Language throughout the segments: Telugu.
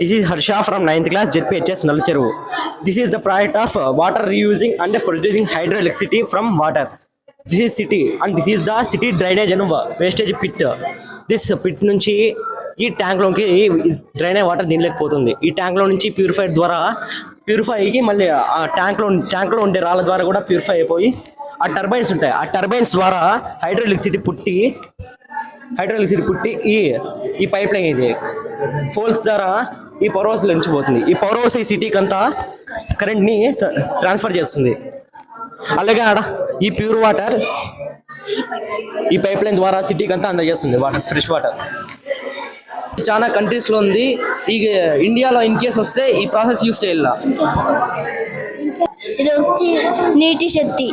This is Harsha from ninth class ZPHS Nallacheruvu this is the project of water reusing and producing hydro electricity from water this is city and this is the city drainage Anu wastage pit this pit నుంచి ఈ ట్యాంక్లోకి డ్రైనేజ్ వాటర్ దీనిలోకి ఈ ట్యాంక్లో నుంచి ప్యూరిఫైర్ ద్వారా ప్యూరిఫై అయ్యి మళ్ళీ ఆ ట్యాంక్లో ట్యాంక్లో ఉండే రాళ్ళ ద్వారా కూడా ప్యూరిఫై అయిపోయి ఆ టర్బైన్స్ ఉంటాయి ఆ టర్బైన్స్ ద్వారా హైడ్రో ఎలక్ట్రిసిటీ పుట్టి హైడ్రోఎలక్ట్రిసిటీ పుట్టి ఈ ఈ పైప్ లైన్ ఇది. ఫోల్స్ ద్వారా ఈ పవర్ హౌస్ నుంచి పోతుంది ఈ పవర్ హౌస్ ఈ సిటీకి అంతా కరెంట్ని ట్రాన్స్ఫర్ చేస్తుంది. అలాగే ఆడ ఈ ప్యూర్ వాటర్ ఈ పైప్ లైన్ ద్వారా సిటీకి అంతా అందజేస్తుంది. Water fresh water. చాలా కంట్రీస్లో ఉంది. ఈ ఇండియాలో ఇన్ కేస్ వస్తే ఈ ప్రాసెస్ యూస్ చేయాల? ఇది వచ్చి నీటి శక్తి.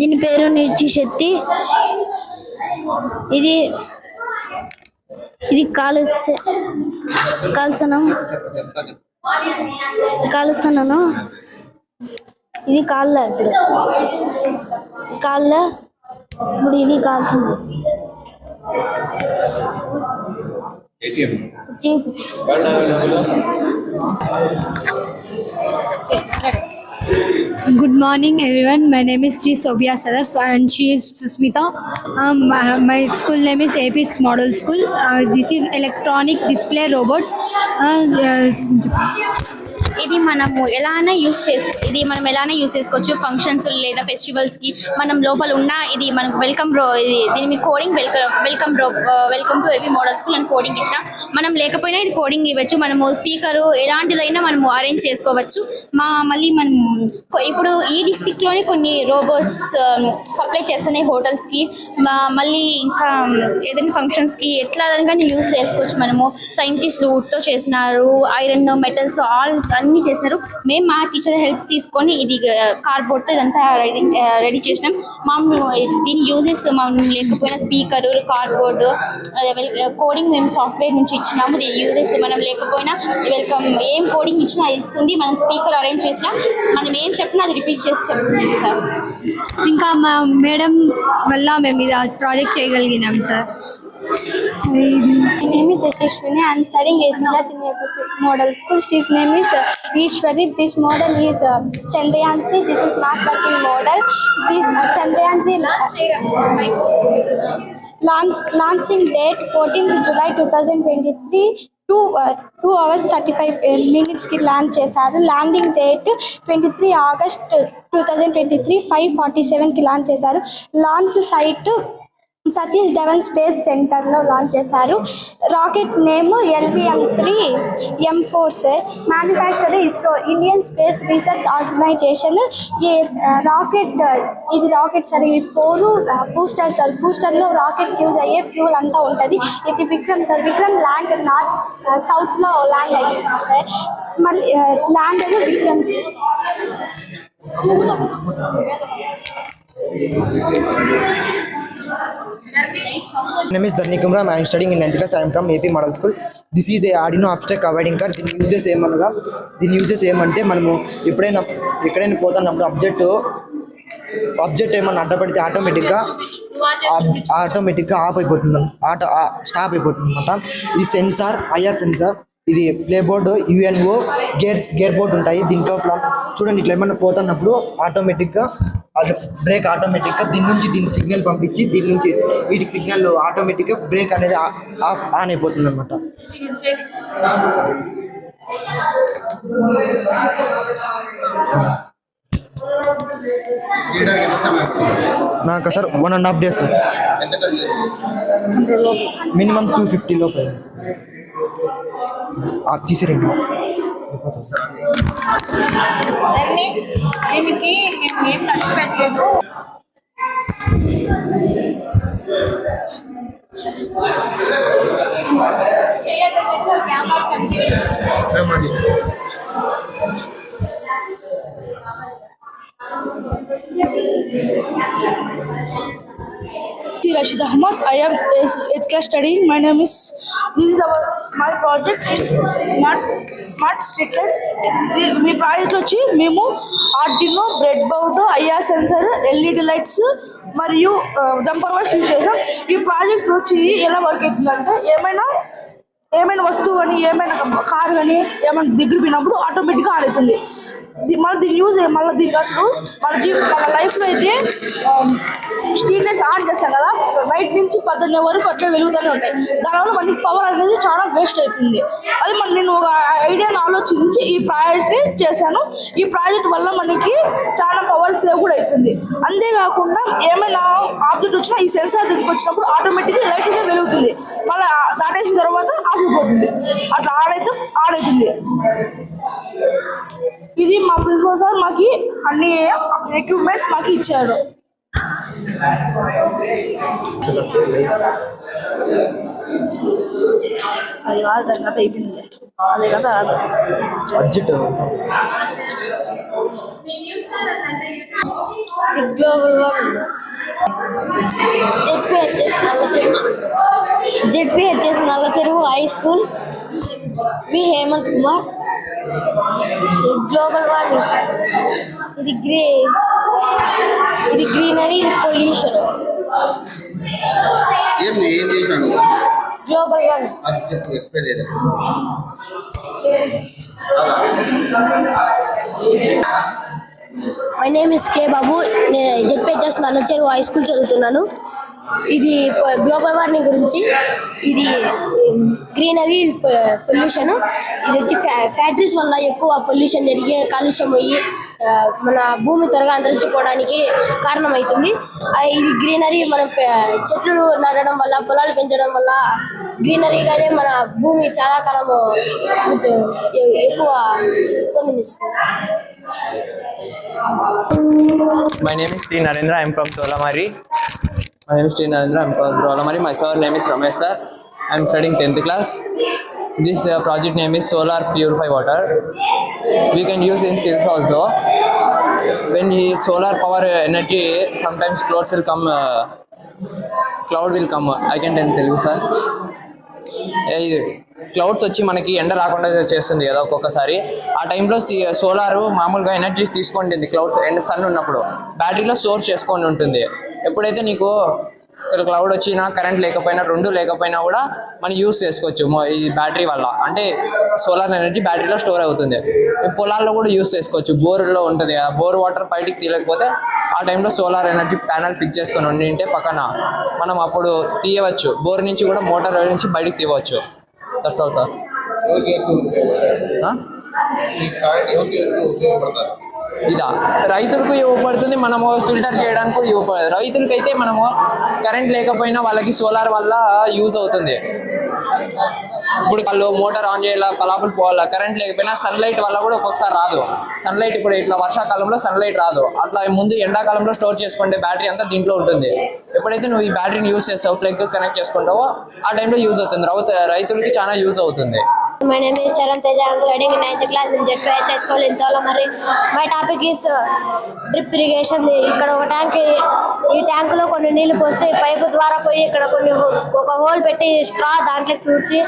దీని పేరు నీటి శక్తి. ఇది ఇది కాలుచ కాల్చనం కాలుస్తున్నాను ఇది కాళ్ళ ఇప్పుడు. కాళ్ళ ఇప్పుడు ఇది కాలుతుంది. Cheap Good morning, everyone. My name is G. Sobia Sadaf, and she is Susmita. Um, my, my school name is AP's Model School. Uh, this is electronic display robot. Uh, uh, ఇది మనము ఎలానే యూస్ చేసు ఇది మనం ఎలానే యూస్ చేసుకోవచ్చు ఫంక్షన్స్ లేదా ఫెస్టివల్స్కి మనం లోపల ఉన్న ఇది మనం వెల్కమ్ రో ఇది దీని మీ కోడింగ్ వెల్కమ్ వెల్కమ్ రో వెల్కమ్ టు ఎవీ మోడల్ నేను కోడింగ్ ఇచ్చిన మనం లేకపోయినా ఇది కోడింగ్ ఇవ్వచ్చు. మనము స్పీకర్ ఎలాంటిదైనా మనము అరేంజ్ చేసుకోవచ్చు. మా మళ్ళీ మనం ఇప్పుడు ఈ డిస్టిక్లోనే కొన్ని రోబోట్స్ సప్లై చేస్తున్నాయి హోటల్స్కి. మా- మళ్ళీ ఇంకా ఏదైనా ఫంక్షన్స్కి ఎట్లా కానీ యూస్ చేసుకోవచ్చు మనము. సైంటిస్టులు వుడ్తో చేసినారు ఐరన్ మెటల్స్ ఆల్ అన్ని చేసినారు మేము మా టీచర్ హెల్ప్ తీసుకొని ఇది కార్డ్బోర్డ్తో ఇదంతా రెడీ రెడీ చేసినాం. మా దీని యూజెస్ మనం లేకపోయినా స్పీకర్ కార్డ్బోర్డు కోడింగ్ మేము సాఫ్ట్వేర్ నుంచి ఇచ్చినాము. దీని యూజెస్ మనం లేకపోయినా వెల్కమ్ ఏం కోడింగ్ ఇచ్చినా అది ఇస్తుంది. మనం స్పీకర్ అరేంజ్ చేసినా మనం ఏం చెప్పినా అది రిపీట్ చేసి చెప్తుంది సార్. ఇంకా మా మేడం వల్ల మేము ఇది project చేయగలిగినాం sir. My name is Yashashwini. I am studying 8th class in a model school. She's name is uh, Ishwari. This model is uh, Chandrayaan 3. This is not working model. This uh, Chandrayaan 3 uh, launch launching date 14th July 2023. Two two hours thirty five మినిట్స్కి ల్యాండ్ చేశారు landing date twenty three August two thousand twenty three five forty సెవెన్కి లాంచ్ చేశారు launch site Satish Dhawan space సెంటర్లో లాంచ్ చేశారు. Rocket name LVM three M fours manufacture ISRO Indian space research organisation ఈ రాకెట్ ఇది రాకెట్ సార్ ఇవి ఫోర్ బూస్టర్ సార్ బూస్టర్లో రాకెట్ యూజ్ అయ్యే ఫ్యూల్ అంతా ఉంటుంది. ఇది Vikram sir Vikram land north సౌత్లో ల్యాండ్ అయ్యింది సార్ మళ్ళీ ల్యాండ్ అని Vikram sir name is Dharni Kumram. I am studying in 9th class. I am from AP Model School. This is a Arduino abstract avoiding car దీని యూజెస్ ఏమనగా దీని యూజెస్ ఏమంటే మనము ఎప్పుడైనా ఎక్కడైనా పోతున్నప్పుడు అబ్జెక్ట్ అబ్జెక్ట్ ఏమన్నా అడ్డపడితే ఆటోమేటిక్గా ఆటోమేటిక్గా ఆఫ్ అయిపోతుంది ఆటో స్టాప్ అయిపోతుంది అనమాట ఈ సెన్సార్ ఐఆర్ సెన్సార్ ఇది play board UNO gear gear board ఉంటాయి. దీంట్లో చూడండి ఇట్లా ఏమన్నా పోతున్నప్పుడు ఆటోమేటిక్గా బ్రేక్ ఆటోమేటిక్గా దీని నుంచి దీనికి సిగ్నల్ పంపించి దీని నుంచి వీటికి సిగ్నల్ ఆటోమేటిక్గా బ్రేక్ అనేది ఆఫ్ ఆన్ అయిపోతుంది అనమాట నాకు sir one and half days sir minimum two fifty లోపు అయింది సార్. ఆ, తీసిరండి దీనికి మేము ఏం ఖర్చు పెట్టలేదు చేయాలి కెమెరా కనిపించదు T. Rashid Ahmad. I am 8th class studying. My our is, project is our, smart sticklets me project వచ్చి మేము Arduino breadboard IR sensor LED lights మరియు జంపర్ వైస్ యూజ్ చేసాం ఈ ప్రాజెక్ట్ వచ్చి ఎలా వర్క్ అవుతుందంటే ఏమైనా ఏమైనా వస్తువు కానీ ఏమైనా కారు కానీ ఏమైనా దగ్గర పోయినప్పుడు ఆటోమేటిక్గా ఆన్ అవుతుంది మళ్ళీ దీని యూజ్ మళ్ళీ దీనికి అసలు మన జీ మన లైఫ్లో అయితే um, స్ట్రీట్ లైట్స్ ఆన్ చేస్తాం కదా నైట్ నుంచి పద్దెనిమిది వరకు అట్లా వెలుగుతూనే ఉంటాయి. దానివల్ల మనకి పవర్ అనేది చాలా వేస్ట్ అవుతుంది. అది మన నేను ఒక ఐడియాను ఆలోచించి ఈ ప్రాజెక్ట్ చేశాను. ఈ ప్రాజెక్ట్ వల్ల మనకి చాలా పవర్ సేవ్ కూడా అవుతుంది. అంతేకాకుండా ఏమైనా వచ్చినా ఈ సెన్సార్ దగ్గరికి వచ్చినప్పుడు ఆటోమేటిక్గా లైట్స్ అనేది వెలుగుతుంది. మళ్ళీ దాటేసిన తర్వాత ఆసిపోతుంది అట్లా ఆడైతే ఆడవుతుంది ఇది మా ప్రిన్సిపల్ సార్ మాకి అన్ని ఎక్విప్మెంట్స్ మాకు ఇచ్చారు. అది కాదు దాని కథ అయిపోయింది అదే కథ కాదు budget The global warming. ZPHS Nalla Cheruvu ZPHS Nalla Cheruvu high school V Hemanth Kumar global warming ఇది గ్రీ ఇది గ్రీనరీ ఇది పొల్యూషన్. ఏం ఏం చేశాను? గ్లోబల్ వార్మింగ్ అది చెప్పు ఎక్స్ప్లెయిన్ చేయలేదు my name is K Babu నేను జెడ్పిహెచ్ఎస్ నల్ల చెరువు హై స్కూల్ చదువుతున్నాను. ఇది గ్లోబల్ వార్మింగ్ గురించి ఇది గ్రీనరీ పొల్యూషన్ ఇది వచ్చి ఫ్యా ఫ్యాక్టరీస్ వల్ల ఎక్కువ పొల్యూషన్ జరిగి కాలుష్యం అయ్యి మన భూమి త్వరగా అంతరించిపోవడానికి కారణమవుతుంది ఇది గ్రీనరీ మనం చెట్లు నాటడం వల్ల పొలాలు పెంచడం వల్ల గ్రీనరీగానే మన భూమి చాలా కాలము ఎక్కువ పొందినిస్తుంది My name is T. Narendra. I'm from Tolamari. My name is T. Narendra. I'm from Tolamari. My sir name is Ramesh sir. I'm studying 10th class. This uh, project name is Solar Purify Water. We can use in silks also. When he solar power uh, energy, sometimes clouds will come. Uh, cloud will come. I can tell Telugu sir. Clouds వచ్చి మనకి ఎండ రాకుండా చేస్తుంది కదా ఒక్కొక్కసారి. ఆ టైంలో సోలార్ మామూలుగా ఎనర్జీ తీసుకుంటుంది క్లౌడ్స్ ఎండ సన్ ఉన్నప్పుడు. బ్యాటరీలో స్టోర్ చేసుకొని ఉంటుంది. ఎప్పుడైతే నీకు ఇక్కడ క్లౌడ్ వచ్చినా కరెంట్ లేకపోయినా రెండు లేకపోయినా కూడా మనం యూస్ చేసుకోవచ్చు ఈ బ్యాటరీ వల్ల. అంటే సోలార్ ఎనర్జీ బ్యాటరీలో స్టోర్ అవుతుంది. పొలాల్లో కూడా యూస్ చేసుకోవచ్చు. బోర్లో ఉంటుంది ఆ బోర్ వాటర్ బయటికి తీయలేకపోతే టైంలో సోలార్ ఎనర్జీ ప్యానల్ ఫిక్స్ చేసుకొని ఉండింటే పక్కన మనం అప్పుడు తీయవచ్చు. బోర్ నుంచి కూడా మోటార్ నుంచి బయటికి తీయవచ్చు. దట్స్ ఆల్ సార్ ఎవరికి ఇదా. రైతులకు ఇవ్వబడుతుంది మనము ఫిల్టర్ చేయడానికి కూడా ఉపయోగపడుతుంది రైతులకైతే మనము కరెంట్ లేకపోయినా వాళ్ళకి సోలార్ వల్ల యూజ్ అవుతుంది. ఇప్పుడు వాళ్ళు మోటార్ ఆన్ చేయాలా పలాపులు పోవాలా కరెంట్ లేకపోయినా సన్లైట్ వల్ల కూడా ఒక్కొక్కసారి రాదు. సన్లైట్ ఇప్పుడు ఇట్లా వర్షాకాలంలో సన్లైట్ రాదు. అట్లా ముందు ఎండాకాలంలో స్టోర్ చేసుకుంటే బ్యాటరీ అంతా దీంట్లో ఉంటుంది. ఎప్పుడైతే నువ్వు ఈ బ్యాటరీని యూజ్ చేస్తావు ప్లగ్ కనెక్ట్ చేసుకుంటావో ఆ టైంలో యూజ్ అవుతుంది. రైతులకి చాలా యూజ్ అవుతుంది. My name is Charan Teja. I'm studying in 9th class in ZPHS School in Tolamari. My topic is uh, drip irrigation ఇక్కడ ఒక ట్యాంక్ ఈ ట్యాంక్లో కొన్ని నీళ్ళు పోసి పైపు ద్వారా పోయి ఇక్కడ కొన్ని ఒక హోల్ పెట్టి స్ట్రా దాంట్లోకి తూర్చి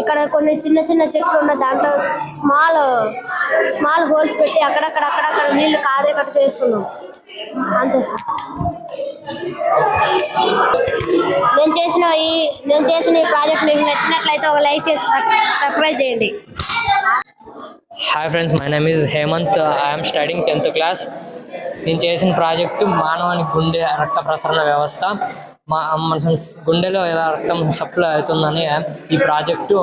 ఇక్కడ కొన్ని చిన్న చిన్న చెట్లు ఉన్న దాంట్లో స్మాల్ స్మాల్ హోల్స్ పెట్టి అక్కడక్కడ అక్కడక్కడ నీళ్ళు కారేటట్టు చేస్తున్నాం అంతే సార్. నేను చేసిన ఈ నేను చేసిన ఈ ప్రాజెక్ట్ మీకు నచ్చినట్లయితే ఒక లైక్ చేసి సర్ప్రైజ్ చేయండి. Hi friends my name is Hemanth I'm studying tenth class నేను చేసిన ప్రాజెక్టు మానవానికి గుండె రక్త ప్రసరణ వ్యవస్థ. మా మన గుండెలో ఎలా రక్తం సప్లై అవుతుందని ఈ ప్రాజెక్టు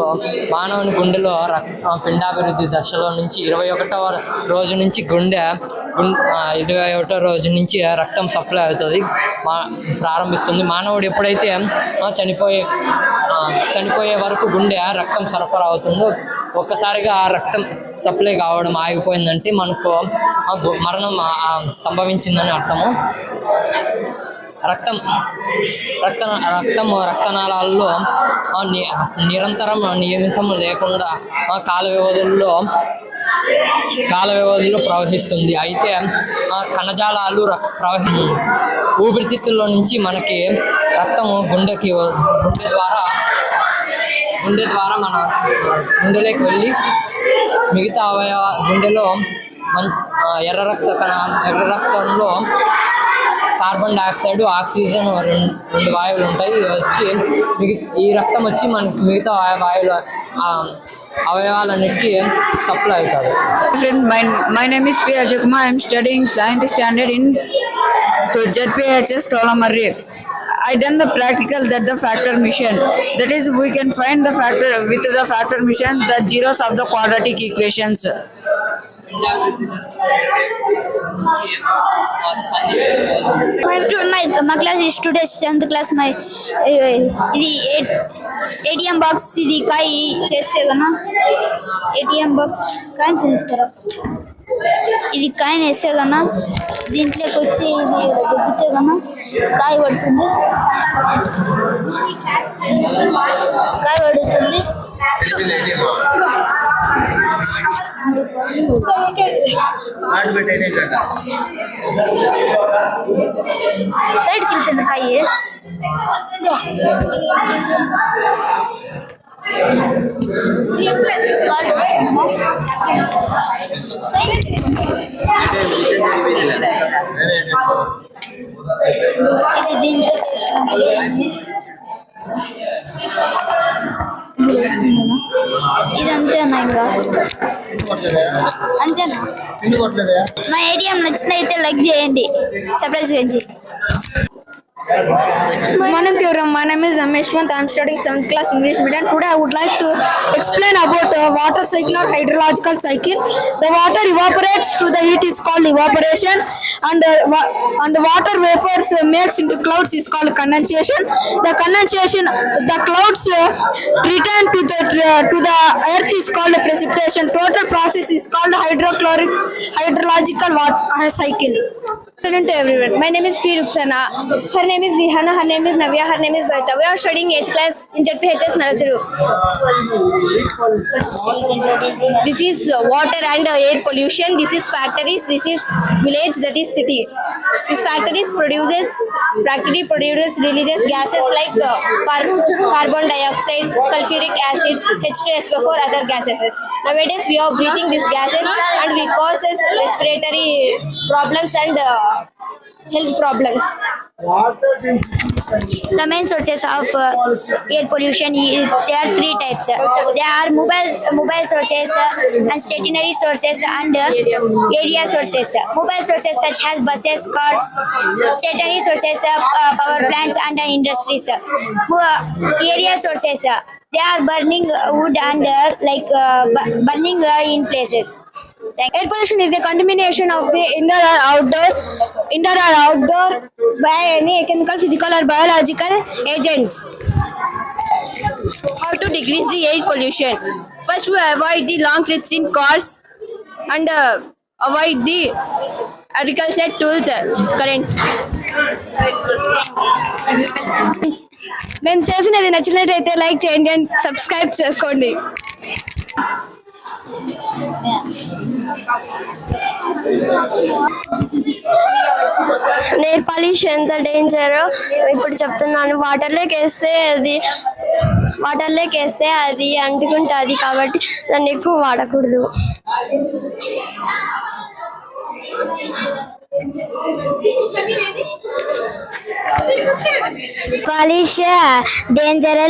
మానవుని గుండెలో రక్త పిండాభివృద్ధి దశలో నుంచి ఇరవై ఒకటవ రోజు నుంచి గుండె ఇరవై ఒకటో రోజు నుంచి రక్తం సప్లై అవుతుంది మా ప్రారంభిస్తుంది. మానవుడు ఎప్పుడైతే చనిపోయే చనిపోయే వరకు గుండె రక్తం సరఫరా అవుతుందో ఒక్కసారిగా ఆ రక్తం సప్లై కావడం ఆగిపోయిందంటే మనకు మరణం స్తంభవించిందని సంభవించిందని అర్థము. రక్తం రక్త రక్తం రక్తనాళాల్లో ని- నిరంతరం నియమితం లేకుండా ఆ కాల వ్యవధుల్లో కాల వ్యవధిలో ప్రవహిస్తుంది. అయితే ఆ కణజాలాలు ప్రవహి ఊపిరితిత్తుల్లో నుంచి మనకి రక్తము గుండెకి గుండె ద్వారా గుండె ద్వారా మన గుండెలోకి వెళ్ళి మిగతా అవయవ గుండెలో మన్ ఎర్ర రక్త కణ ఎర్ర రక్తంలో కార్బన్ డైఆక్సైడ్ ఆక్సిజన్ రెండు రెండు వాయువులు ఉంటాయి ఇవి వచ్చి మిగి- ఈ రక్తం వచ్చి మనకి మిగతా వా- వాయువుల ఆ, అవయవాలన్నిటికీ సప్లై అవుతుంది friend, my, my name is P. Ajay Kumar. I am studying 9th standard in to ZPHS Tolamarri. I done the practical that the factor mission. That is, we can find the factor with the factor mission the zeros of the quadratic equations. My మా class students tenth class my ఇది ఏటీఎం బాక్స్ ఇది కాయి చేస్తే కన్నా ఏటీఎం బాక్స్ కాయిన్ చేస్తారా. ఇది కాయిన్ వేస్తే కన్నా దీంట్లోకి వచ్చి ఇది గుప్పితే కన్నా కాయ పడుతుంది. కాయ పడుతుంది. సైడ్కి వెళ్తుంది కాయ ఇది దీంట్లో వేసుకుంటే ఇది అంతేనా? ఇంకా అంతేనా మా ఏటీఎం నచ్చినైతే లైక్ చేయండి. సర్ప్రైజ్ చేయండి. To. My name is Ameshwant. I am studying 7th class English medium. Today I would like to explain about uh, water cycle or hydrological cycle. The water evaporates to the heat is called evaporation and uh, and the water vapors uh, makes into clouds is called condensation. The condensation, the clouds uh, return to the uh, to the earth is called precipitation. Total process is called hydrochloric hydrological water cycle. Afternoon to everyone. My name is P. Ruksana. Her name is Rihana. Her name is Navya. Her name is Bhavita. We are studying 8th class in ZPHS Nalcharu. This is water and air pollution. This is factories. This is village. That is city. This factories produces practically produces releases gases like uh, car- carbon dioxide, sulfuric acid, H2SO4, other gases. Nowadays we are breathing these gases and we causes respiratory problems and uh, health problems. The main sources of uh, air pollution, i- there are three types. There are mobile mobile sources uh, and stationary sources and uh, area sources. Mobile sources such as buses, cars, stationary sources, uh, uh, power plants and uh, industries. Mo- Area sources, uh, they are burning wood and uh, like uh, bu- burning uh, in places. Air pollution is a contamination of the indoor or outdoor, indoor or outdoor by any chemical, physical or biological agents. How to decrease the air pollution? First, we avoid the long trips in cars and uh, avoid the agriculture tools. uh, current. మేము చేసినది నచ్చినట్లయితే లైక్ చేయండి అండ్ సబ్స్క్రైబ్ చేసుకోండి. నేర్ పాలిష్ ఎంత డేంజర్ ఇప్పుడు చెప్తున్నాను వాటర్లోకి వేస్తే అది వాటర్లోకి వేస్తే అది అంటుకుంటుంది కాబట్టి దాన్ని ఎక్కువ వాడకూడదు. పాలిష్ డేంజర్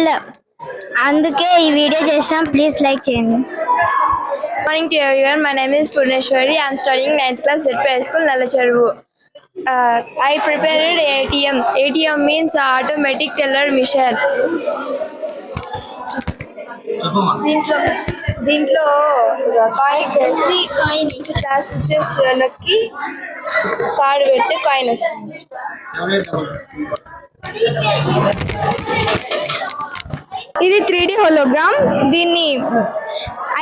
అందుకే ఈ వీడియో చేసాం ప్లీజ్ లైక్ చేయండి. Morning to everyone my name is Purneswari I'm studying ninth class ZP high school Nallacheruvu I prepared ATM ATM means automatic teller machine దీంట్లో దీంట్లో కాయిన్స్ వేసి ఇట్లా స్విచెస్ నొక్కి కార్డు పెడితే కాయిన్ వస్తుంది. ఇది త్రీ డి హోలోగ్రామ్ దీన్ని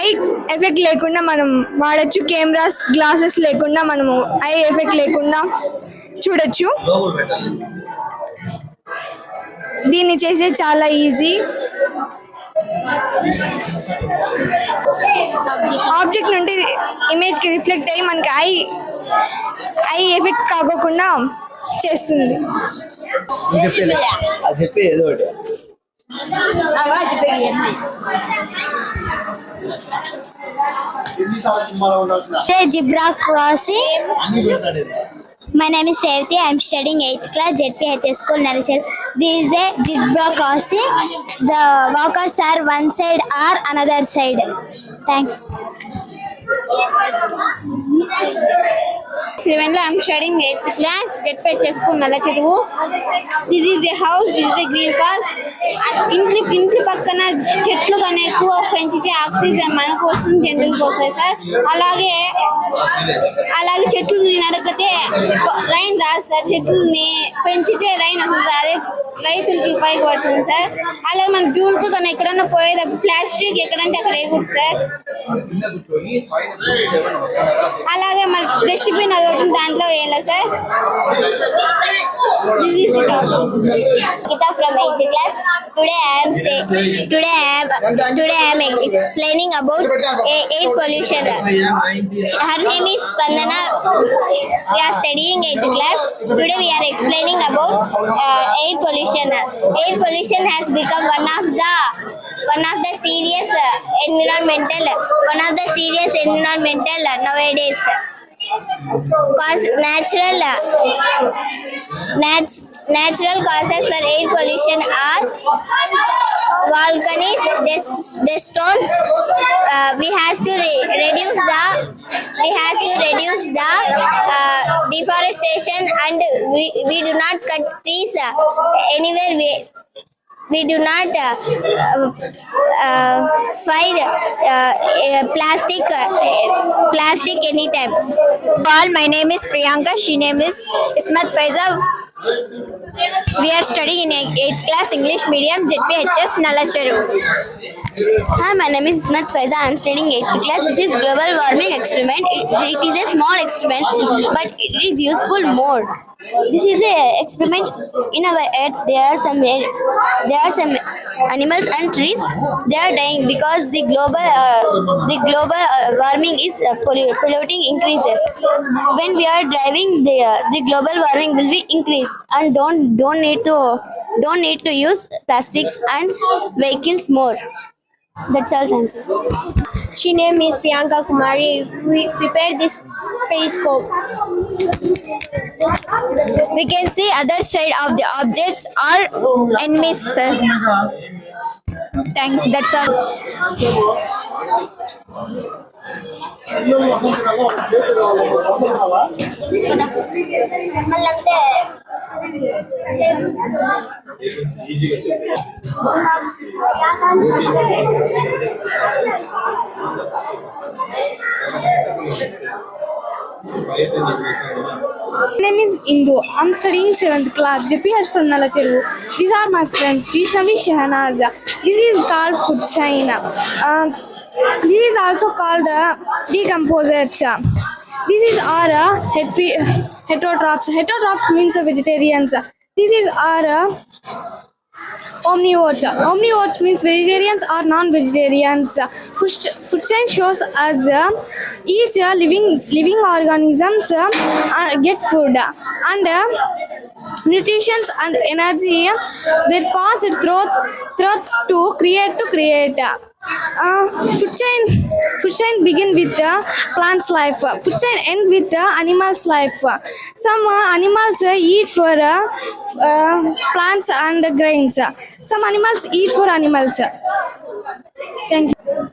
ఐ ఎఫెక్ట్ లేకుండా మనం వాడచ్చు. కెమెరాస్ గ్లాసెస్ లేకుండా మనము ఐ ఎఫెక్ట్ లేకుండా చూడొచ్చు. దీన్ని చేసే చాలా ఈజీ ఆబ్జెక్ట్ నుండి ఇమేజ్కి రిఫ్లెక్ట్ అయ్యి మనకి ఐ ఐ ఎఫెక్ట్ కాకోకుండా చేస్తుంది. అది చెప్పి ఏదో ఒకటి. Zebra My name is Revati. I am studying 8th class JPHS School Narasar. This is a zebra crossing. The walkers are one side or another side. Thanks. సెవెన్లో ఐఎమ్ స్టడింగ్ ఎయిత్ క్లాస్. గెట్ పే చేసుకున్న చెరువు. This is a house this is green park ఇంటి ఇంటి పక్కన చెట్లు కానీ ఎక్కువ పెంచితే ఆక్సిజన్ మనకు వస్తుంది జంతువులకు వస్తాయి సార్. అలాగే అలాగే చెట్లు నరకతే రైన్ రాదు సార్. చెట్లని పెంచితే రైన్ వస్తుంది సార్. అదే రైతులకి పైకి పడుతుంది సార్ అలాగే మన జూన్కు కానీ ఎక్కడన్నా పోయేటప్పుడు ప్లాస్టిక్ ఎక్కడంటే అక్కడ వేయకూడదు సార్ అలాగే మన డస్ట్బిన్ అది ఒకటి దాంట్లో వేయాలి sir this is Gita from 8th class. Today I am say, today I am today I am explaining about a- air pollution. Her name is Spandana. We are studying 8th class. Today we are explaining about uh, air pollution. Air pollution has become one of the one of the serious uh, environmental one of the serious environmental nowadays. Cause natural uh, Nat- natural causes for air pollution are volcanoes, dust, dust storms. Uh, we has to re- reduce the we has to reduce the uh, deforestation and we, we do not cut trees uh, anywhere we we do not uh, uh, find uh, plastic uh, plastic anytime. All my name is Priyanka. She name is Ismat Faiza. We are studying in 8th class English medium JPHS Nalacharu. Hi, my name is Ismat Faiza. I am studying 8th class. This is global warming experiment. It, is a small experiment, but it is useful more. This is a experiment in our earth. There are some there are some animals and trees. They are dying because the global uh, the global uh, warming is uh, pollu- polluting increases. When we are driving, the uh, the global warming will be increased and don't don't need to don't need to use plastics and vehicles more. That's all. Thank you. She name is Priyanka Kumari. We prepared this periscope. We can see other side of the objects are enemies. sir. Thank. You. That's all. My name is Indu. I'm studying 7th class. JPH from Nalacheru. These are my friends. Rishami Shahanaz. This is called food chain. Uh, this is also called uh, decomposers. This is our uh, heterotrophs. Heterotrophs means uh, vegetarians. This is our uh, omnivores. Omnivores means vegetarians or non-vegetarians. Food, food shows us uh, each uh, living living organisms uh, uh, get food and uh, nutrition and energy they pass it through through to create to create. Uh, food chain food chain begin with the plant's life. Food chain end with the animal's life. Some uh, animals uh, eat for uh, uh, plants and grains. Some animals eat for animals. Thank you.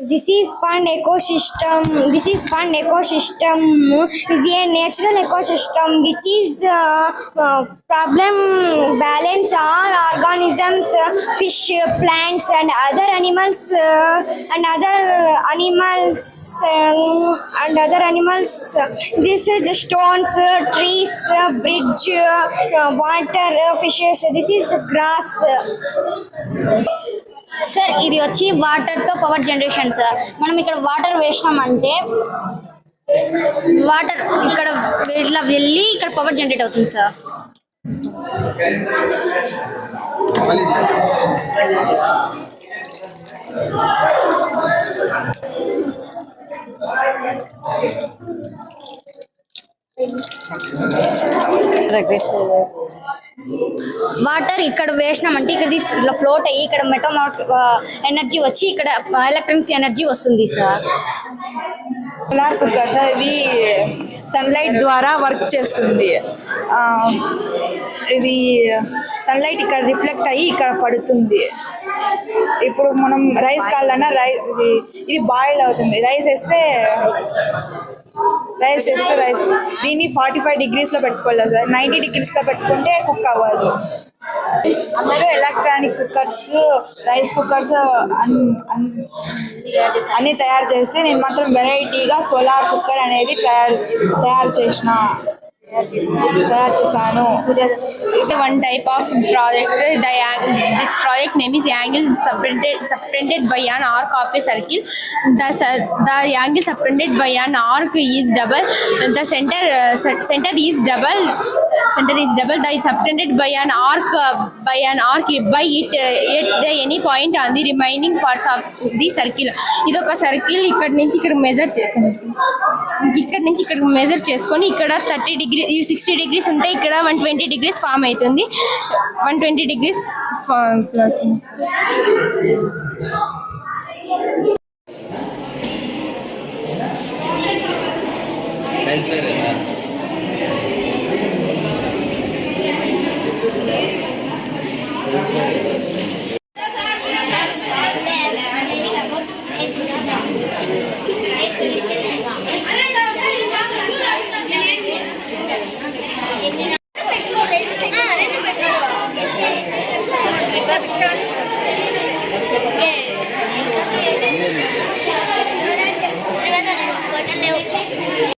This is pond ecosystem. This is pond ecosystem is a natural ecosystem which is uh, uh, problem balance all organisms, uh, fish, plants, and other animals uh, and other animals um, and other animals. This is the stones, uh, trees, uh, bridge, uh, water, uh, fishes. This is the grass. Sir ఇది వచ్చి వాటర్తో పవర్ జనరేషన్ సార్. మనం ఇక్కడ వాటర్ వేసినామంటే వాటర్ ఇక్కడ ఇట్లా వెళ్ళి ఇక్కడ పవర్ జనరేట్ అవుతుంది సార్. వాటర్ ఇక్కడ వేసినామంటే ఇక్కడ ఇది ఇట్లా ఫ్లోట్ అయ్యి ఇక్కడ మెటోమాట్ ఎనర్జీ వచ్చి ఇక్కడ ఎలక్ట్రానిక్స్ ఎనర్జీ వస్తుంది సార్. సోలార్ సార్ ఇది సన్లైట్ ద్వారా వర్క్ చేస్తుంది. ఇది సన్లైట్ ఇక్కడ రిఫ్లెక్ట్ అయ్యి ఇక్కడ పడుతుంది. ఇప్పుడు మనం రైస్ కావాలన్నా రైస్ ఇది ఇది బాయిల్ అవుతుంది. రైస్ వేస్తే రైస్ వేస్తే రైస్. దీన్ని ఫార్టీ ఫైవ్ డిగ్రీస్లో పెట్టుకోవాలి సార్. నైంటీ డిగ్రీస్లో పెట్టుకుంటే కుక్ అవ్వదు. అందరూ ఎలక్ట్రానిక్ కుక్కర్స్ రైస్ కుక్కర్స్ అన్ని తయారు చేసి నేను మాత్రం వెరైటీగా సోలార్ కుక్కర్ అనేది తయారు తయారు చేసిన తయారు చేశాను. One type of project this project name is angle subtended by an arc of a circle the angle subtended by an arc is double the centre centre is double centre is double the is by an arc by an arc by it at the any point on the remaining parts of the circle ఇది ఒక సర్కిల్ ఇక్కడ నుంచి ఇక్కడ మెజర్ చేయండి ఇక్కడ నుంచి ఇక్కడ మెజర్ చేసుకొని ఇక్కడ థర్టీ డిగ్రీ ఈ సిక్స్టీ డిగ్రీస్ ఉంటే ఇక్కడ వన్ ట్వంటీ డిగ్రీస్ ఫామ్ అవుతుంది. One twenty degrees form